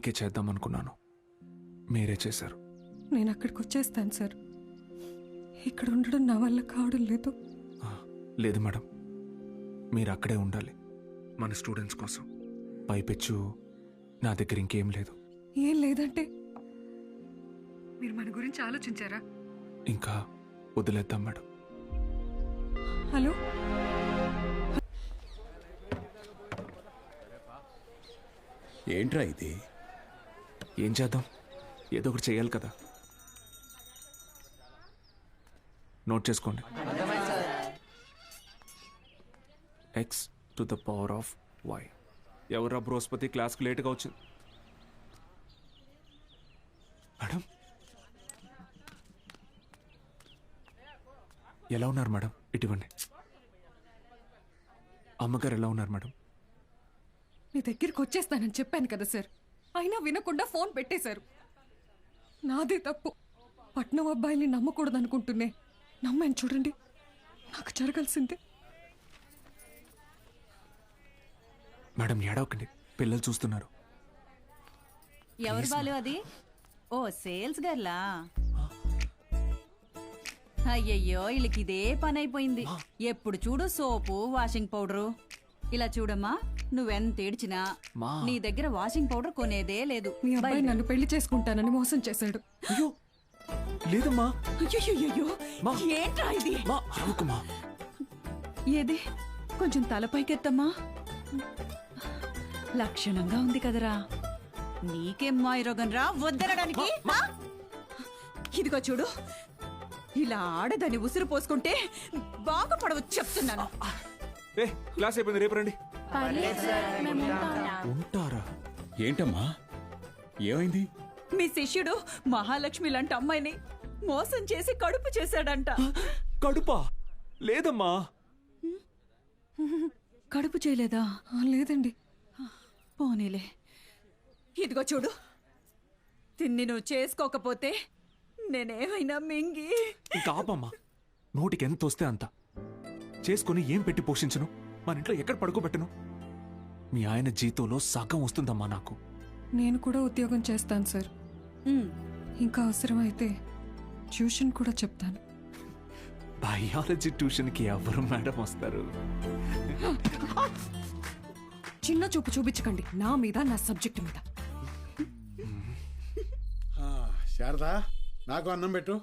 మీకే చేద్దాం అనుకున్నాను. మీరే చేశారు. నేను అక్కడికి వచ్చేస్తాను సార్. ఇక్కడ ఉండడం నా వల్ల కావడం లేదు. లేదు మేడం. మీరు అక్కడే ఉండాలి. మన స్టూడెంట్స్ కోసం. పైపెచ్చు నా దగ్గర ఇంకేం లేదు. ఏం లేదంటే మీరు మన గురించి ఆలోచించారా? ఇంకా వదిలేద్దాం మేడం. హలో? ఏంట్రా ఇది? ఏం చేద్దాం? ఏదో ఒకటి చేయాలి కదా. నోట్ చేసుకోండి. X to the power of Y ఎవరా బృహస్పతి? క్లాస్కి లేట్గా వచ్చింది మేడం? ఎలా ఉన్నారు మేడం? ఇటువంటి అమ్మగారు ఎలా ఉన్నారు మేడం? మీ దగ్గరికి వచ్చేస్తానని చెప్పాను కదా సార్. అయినా వినకుండా ఫోన్ పెట్టేశారు. నాదే తప్పు. పట్నం అబ్బాయిని నమ్మకూడదు అనుకుంటున్నే నమ్మాను చూడండి. నాకు జరగాల్సిందే. మేడం ఏడవకండి. పిల్లలు చూస్తున్నారు. ఎవరు బాలు అది? ఓ సేల్స్ గర్లా? అయ్యయ్యో వీళ్ళకి ఇదే పని అయిపోయింది ఎప్పుడు చూడు సోపు వాషింగ్ పౌడరు. ఇలా చూడమ్మా నువ్వెంత ఏడ్చినా మా. నీ దగ్గర వాషింగ్ పౌడర్ కొనేదే లేదు. మీ అబ్బాయి నన్ను పెళ్ళి చేసుకుంటానని మోసం చేశాడు. అయ్యో లేదమ్మా. అయ్యయ్యయ్యో, మా. ఏంట్రా ఇది? మా అరవకుమా. ఏది? కొంచెం తలపైకెత్తమ్మా లక్షణంగా ఉంది కదరా. నీకేం మాయరోగం రా? వద్దనడానికి? ఆ? ఇదిగో చూడు. ఇలా ఆడదని ఉసురు పోసుకుంటే బాగుపడవచ్చు చెప్తున్నాను. ఏ క్లాస్ అయిపోయింది రేపు రండి. ఉంటారా? ఏంటమ్మా? ఏమైంది? మీ శిష్యుడు మహాలక్ష్మి లాంటి అమ్మాయిని మోసం చేసి కడుపు చేశాడంట. కడుపా? లేదమ్మా. కడుపు చేయలేదా? లేదండి. పోనీలే. ఇదిగో చూడు. తిన్ని నువ్వు చేసుకోకపోతే నేనేమైనా మింగి. ఇంకా ఆపమ్మా. నోటికి ఎంత వస్తే అంత. చేసుకొని ఏం పెట్టి పోషించను? మన ఇంట్లో ఎక్కడ పడుకోబెట్టను? మీ ఆయన జీతంలో సగం వస్తుందమ్మా నాకు. నేను కూడా ఉద్యోగం చేస్తాను సార్. ఇంకా అవసరమైతే ట్యూషన్ కూడా చెప్తాను. బయాలజీ ట్యూషన్కి ఎవరు మేడం వస్తారు? చిన్న చూపు చూపించకండి. నా మీద నా సబ్జెక్ట్ మీద. ఆ, శారదా నాకు అన్నం పెట్టు.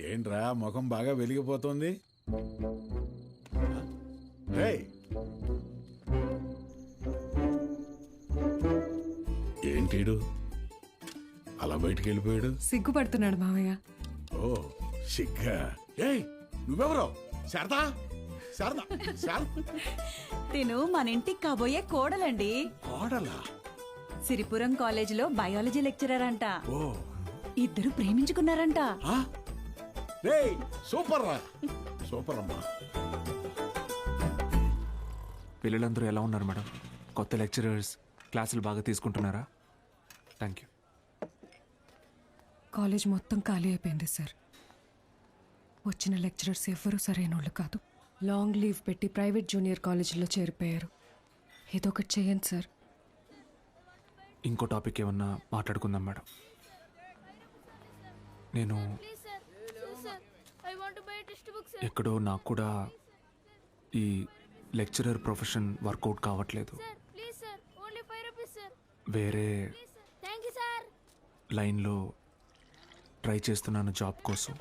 ఏంట్రా ముఖం బాగా వెలిగిపోతుంది. ఏంటీడు? అలా బయటికి వెళ్ళిపోయాడు సిగ్గుపడుతున్నాడు మావయ్య. ఓ సిగ్గా. ఏయ్ నువ్వెవరో? శారదా? శారదా? శారద తిను మన ఇంటికి కాబోయే కోడలండి. కోడలా? సిరిపురం కాలేజీలో బయాలజీ లెక్చరర్ అంట. ఓ. ఇద్దరు ప్రేమించుకున్నారంట. సూపర్ రా. సూపర్ అమ్మా. పిల్లలందరూ ఎలా ఉన్నారు మేడం? కొత్త లెక్చరర్స్ క్లాసులు బాగా తీసుకుంటున్నారా? థ్యాంక్ యూ కాలేజ్ మొత్తం ఖాళీ అయిపోయింది సార్. వచ్చిన లెక్చరర్స్ ఎవ్వరూ సరైన వాళ్ళు కాదు. లాంగ్ లీవ్ పెట్టి ప్రైవేట్ జూనియర్ కాలేజీలో చేరిపోయారు. ఏదో ఒకటి చేయండి సార్. ఇంకో టాపిక్ ఏమన్నా మాట్లాడుకుందాం మేడం. నేను ఎక్కడో నాకు కూడా ఈ లెక్చరర్ ప్రొఫెషన్ వర్కౌట్ కావట్లేదు. వేరే. లైన్లో ట్రై చేస్తున్నాను జాబ్ కోసం.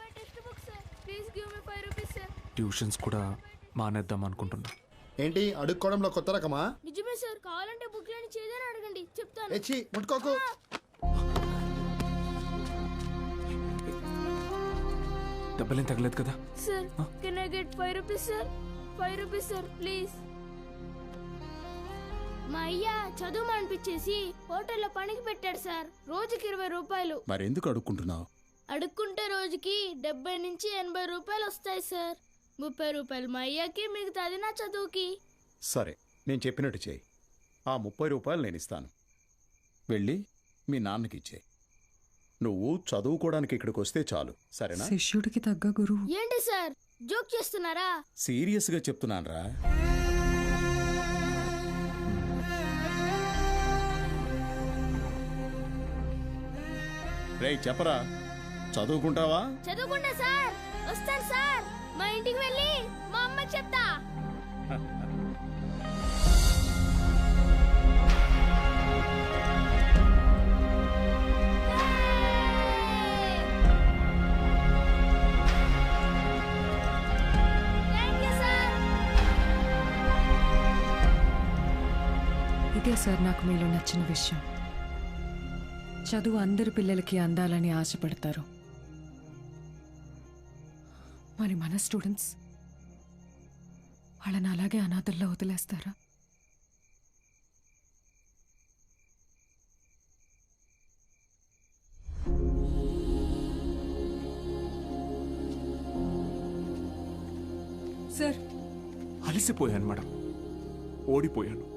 ట్యూషన్స్ కూడా మానేద్దాం అనుకుంటున్నా. ఏంటి అడుక్కోవడంలో కొత్త రకమా? నిజమే సార్ కావాలంటే బుక్ లేని చేదని అడగండి. చెప్తాను. ముట్టుకోకు. దెబ్బలేం తగలేదు కదా? Sir can I get five rupees sir five rupees sir please మా అయ్య చదువు అనిపించేసి హోటల్లో పనికి పెట్టాడు సార్ రోజుకి ఇరవై రూపాయలు. మరెందుకు అడుక్కుంటున్నావు? అడుక్కుంటే రోజుకి డెబ్బై నుంచి ఎనభై రూపాయలు వస్తాయి సార్ ముప్పై రూపాయలు మా అయ్యకి మిగతాది నా చదువుకి. సరే నేను చెప్పినట్టు చేయి. ఆ ముప్పై రూపాయలు నేను ఇస్తాను. వెళ్ళి మీ నాన్నకి ఇచ్చే నువ్వు చదువుకోవడానికి ఇక్కడికి వస్తే చాలు. సరేనా? శిష్యుడికి తగ్గ గురువు ఏంటి సార్? జోక్ చేస్తున్నారా? సీరియస్గా చెప్తున్నానురా. రేయ్ చెప్పరా. చదువుకుంటావా? చదువుకుంటా సార్. వస్తాను సార్. మా ఇంటికి వెళ్ళి మా అమ్మకి చెప్తా. సార్ నాకు మీలో నచ్చిన విషయం. చదువు అందరి పిల్లలకి అందాలని ఆశపడతారు. మరి మన స్టూడెంట్స్? వాళ్ళని అలాగే అనాథల్లో వదిలేస్తారా? సార్. అలసిపోయాను మేడం. ఓడిపోయాను.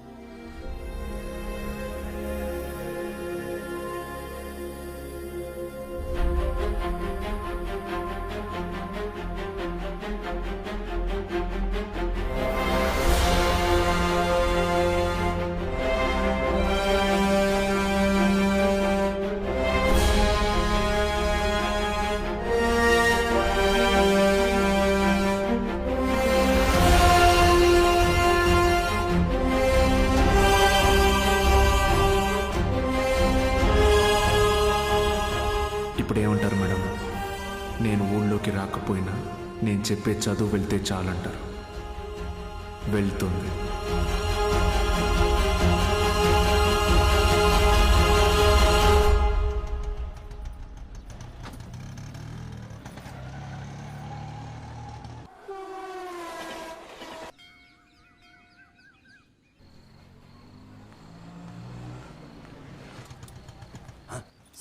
ఊళ్ళోకి రాకపోయినా నేను చెప్పే చదువు వెళ్తే చాలంటారు. వెళ్తుంది.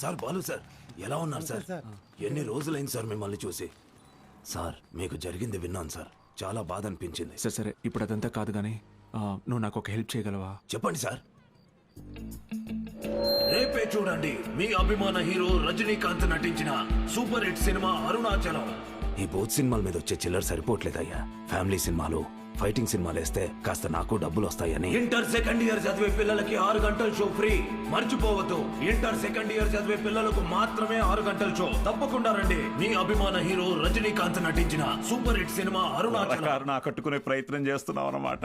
సార్ బాలు సార్ ఎలా ఉన్నారు సార్. ఎన్ని రోజులైంది సార్ మిమ్మల్ని చూసి? సార్ మీకు జరిగింది విన్నాను సార్. చాలా బాధ అనిపించింది. సరే సరే ఇప్పుడు అదంతా కాదు కానీ నువ్వు నాకు ఒక హెల్ప్ చేయగలవా? చెప్పండి సార్. రేపే చూడండి. మీ అభిమాన హీరో రజనీకాంత్ నటించిన సూపర్ హిట్ సినిమా అరుణాచలం. ఈ బోత్ సినిమాల మీద వచ్చే చిల్లర సరిపోవట్లేదయ్యా. ఫ్యామిలీ సినిమాలు ఫైటింగ్ సినిమాలు వేస్తే కాస్త నాకు డబ్బులు వస్తాయని ఇంటర్ సెకండ్ ఇయర్ చదివే పిల్లలకి ఆరు గంటల షో ఫ్రీ. మర్చిపోవద్దు. ఇంటర్ సెకండ్ ఇయర్ చదివే పిల్లలకు మాత్రమే ఆరు గంటల షో. తప్పకుండా రండి. మీ అభిమాన హీరో రజనీకాంత్ నటించిన సూపర్ హిట్ సినిమా అరుణాచలం. నా కట్టుకునే ప్రయత్నం చేస్తున్నావు అన్నమాట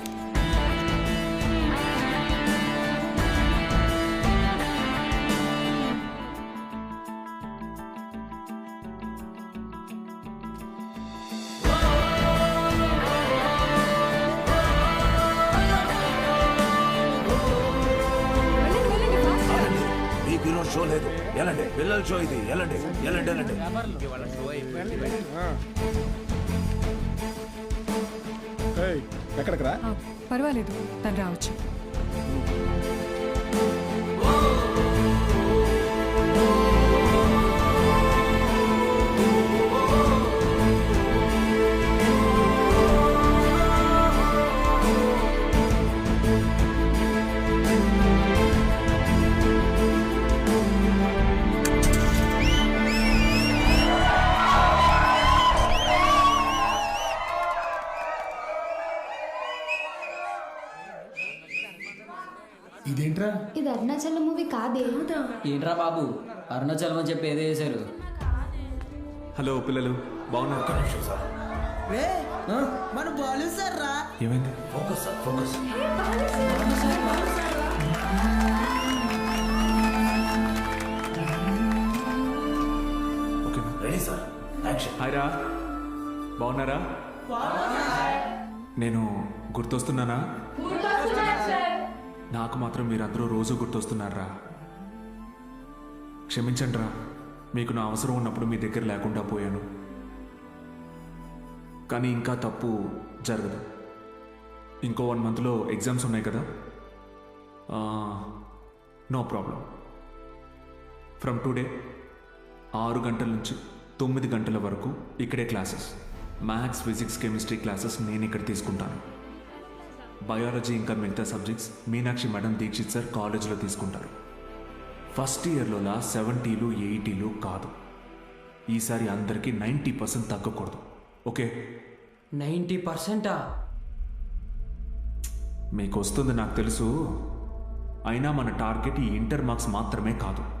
పిల్లల షో ఇది. ఎలాంటి ఎలాంటి ఎలాంటి ఏయ్, ఎక్కడికి రా? పర్వాలేదు తను రావచ్చు. అరుణాచలం మూవీ కాదే? ఏంట్రా బాబు? అరుణాచలం అని చెప్పి ఏదో చేశారు. హలో పిల్లలు బాగున్నారు? మన బాలు సార్. రా ఏమైంది? Focus sir focus. Ready sir. Action. Hi రా బాగున్నారా నేను గుర్తొస్తున్నానా? నాకు మాత్రం మీరందరూ రోజు గుర్తొస్తున్నారా క్షమించండి రా మీకు నా అవసరం ఉన్నప్పుడు మీ దగ్గర లేకుండా పోయాను. కానీ ఇంకా తప్పు జరగదు. ఇంకో వన్ మంత్లో ఎగ్జామ్స్ ఉన్నాయి కదా? No problem. ఫ్రమ్ టుడే ఆరు గంటల నుంచి తొమ్మిది గంటల వరకు ఇక్కడే classes. Maths physics chemistry classes నేను ఇక్కడ తీసుకుంటాను. బయాలజీ ఇంకా మిగతా subjects Meenakshi madam Dikshit sir కాలేజీలో తీసుకుంటారు. ఫస్ట్ ఇయర్లోలా సెవెంటీలు ఎయిటీలు కాదు. ఈసారి అందరికీ నైంటీ పర్సెంట్ తగ్గకూడదు. ఓకే? నైంటీ పర్సెంటా? మీకు వస్తుంది నాకు తెలుసు. అయినా మన టార్గెట్ ఈ ఇంటర్ మార్క్స్ మాత్రమే కాదు.